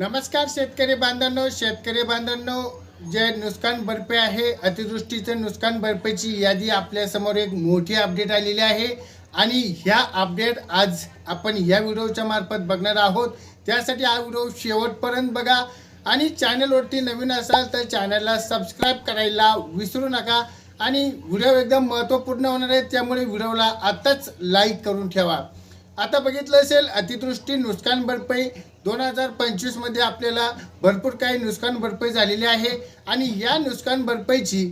नमस्कार शेतकरी बांधवांनो शेतकरी बांधवांनो जे नुकसान भरपाई आहे अतिवृष्टीचं नुकसान भरपाईची यादी आपल्यासमोर एक मोठी अपडेट आलेली आहे. आणि ह्या अपडेट आज आपण ह्या व्हिडिओच्या मार्फत बघणार आहोत. त्यासाठी हा व्हिडिओ शेवटपर्यंत बघा. आणि चॅनलवरती नवीन असाल तर चॅनलला सबस्क्राईब करायला विसरू नका. आणि व्हिडिओ एकदम महत्त्वपूर्ण होणार आहे त्यामुळे व्हिडिओला आत्ताच लाईक करून ठेवा. आता बघितलं असेल अतिवृष्टी नुकसान भरपाई दोन हजार पंचवीसमध्ये आपल्याला भरपूर काही नुकसान भरपाई झालेली आहे. आणि या नुकसान भरपाईची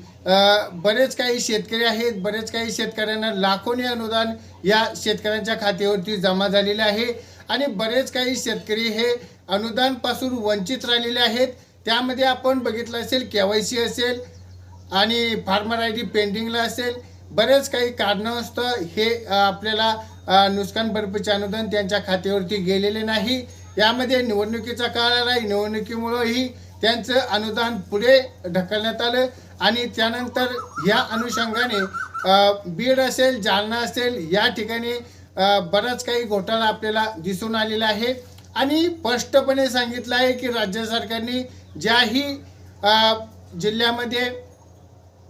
बरेच काही शेतकरी आहेत. बरेच काही शेतकऱ्यांना लाखोनी अनुदान या शेतकऱ्यांच्या खात्यावरती जमा झालेले आहे. आणि बरेच काही शेतकरी हे अनुदानपासून वंचित राहिलेले आहेत. त्यामध्ये आपण बघितलं असेल के वाय सी असेल आणि फार्मर आय डी पेंडिंगला असेल. बरेच काही कारणास्तव हे आपल्याला नुकसान भरपाईचे अनुदान त्यांच्या खात्यावरती गेलेले नाही. यामध्ये निवडणुकीचा काळ आला निवडणुकीमुळंही त्यांचं अनुदान पुढे ढकलण्यात आलं. आणि त्यानंतर या अनुषंगाने बीड असेल जालना असेल या ठिकाणी बराच काही घोटाळा आपल्याला दिसून आलेला आहे. आणि स्पष्टपणे सांगितलं आहे की राज्य सरकारने ज्याही जिल्ह्यामध्ये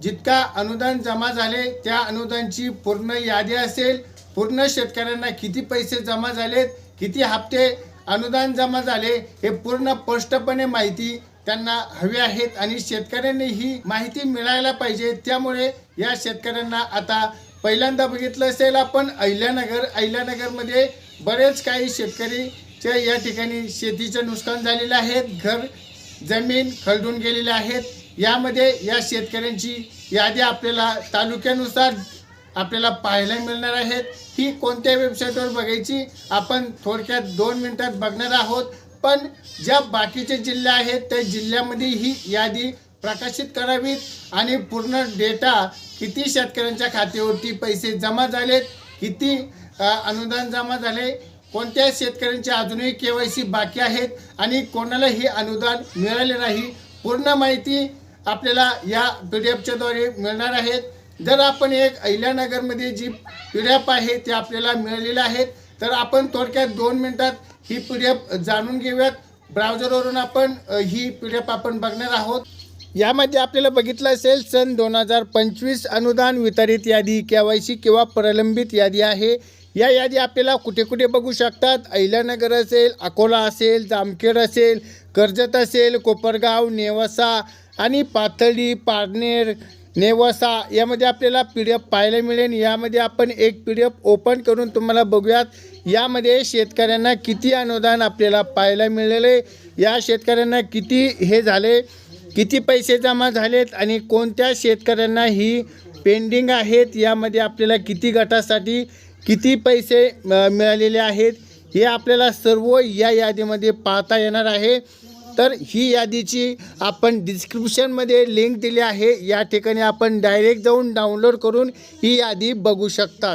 जितका अनुदान जमा झाले त्या अनुदानची पूर्ण यादी असेल पूर्ण शेतकऱ्यांना किती पैसे जमा झालेत किती हप्ते अनुदान जमा झाले हे पूर्ण स्पष्टपणे माहिती त्यांना हवी आहेत आणि शेतकऱ्यांनी ही माहिती मिळायला पाहिजे. त्यामुळे या शेतकऱ्यांना आता पहिल्यांदा बघितलं असेल आपण अहिल्यानगर. अहिल्यानगरमध्ये बरेच काही शेतकरीच्या या ठिकाणी शेतीचं नुकसान झालेलं आहेत घर जमीन खरडून गेलेले आहेत. यामध्ये या शेतकऱ्यांची यादी आपल्याला तालुक्यानुसार आपल्याला पाहायला मिळणार आहेत. ही कोणत्या वेबसाईटवर बघायची? आपण थोडक्यात दोन मिनटात बघणार आहोत. पण ज्या बाकीचे जिल्हे आहेत त्या जिल्ह्यामध्ये ही यादी प्रकाशित करावीत आणि पूर्ण डेटा किती शेतकऱ्यांच्या खात्यावरती पैसे जमा झालेत किती अनुदान जमा झाले कोणत्या शेतकऱ्यांचे अजूनही के वाय सी बाकी आहेत आणि कोणाला हे अनुदान मिळाले नाही पूर्ण माहिती आपल्याला या पी डी एफच्याद्वारे मिळणार आहेत जर आपण एक अहिल्यानगरमध्ये जी पी डी एफ आहे ते आपल्याला मिळालेलं आहेत तर आपण थोडक्यात दोन मिनटात ही पी डी एफ जाणून घेऊयात. ब्राउझरवरून आपण ही पी डी एफ आपण बघणार आहोत. यामध्ये आपल्याला बघितलं असेल सन दोन हजार पंचवीस अनुदान वितरित यादी के वाय सी किंवा प्रलंबित यादी आहे. या यादी आपल्याला कुठे कुठे बघू शकतात? अहिल्यानगर असेल अकोला असेल जामखेड असेल कर्जत असेल कोपरगाव नेवासा आणि पाथर्डी पारनेर नेवासा यामध्ये आपल्याला पी डी एफ पाहायला मिळेल. यामध्ये आपण एक पी डी एफ ओपन करून तुम्हाला बघूयात. यामध्ये शेतकऱ्यांना किती अनुदान आपल्याला पाहायला मिळाले? या शेतकऱ्यांना किती हे झाले? किती पैसे जमा झालेत? आणि कोणत्या शेतकऱ्यांना ही पेंडिंग आहेत? यामध्ये आपल्याला किती गटासाठी किती पैसे मिळालेले आहेत? हे आपल्याला सर्व या यादीमध्ये पाहता येणार आहे. तर ही यादीची आपण डिस्क्रिप्शनमध्ये लिंक दिली आहे. या ठिकाणी आपण डायरेक्ट जाऊन डाउनलोड करून ही यादी बघू शकतात.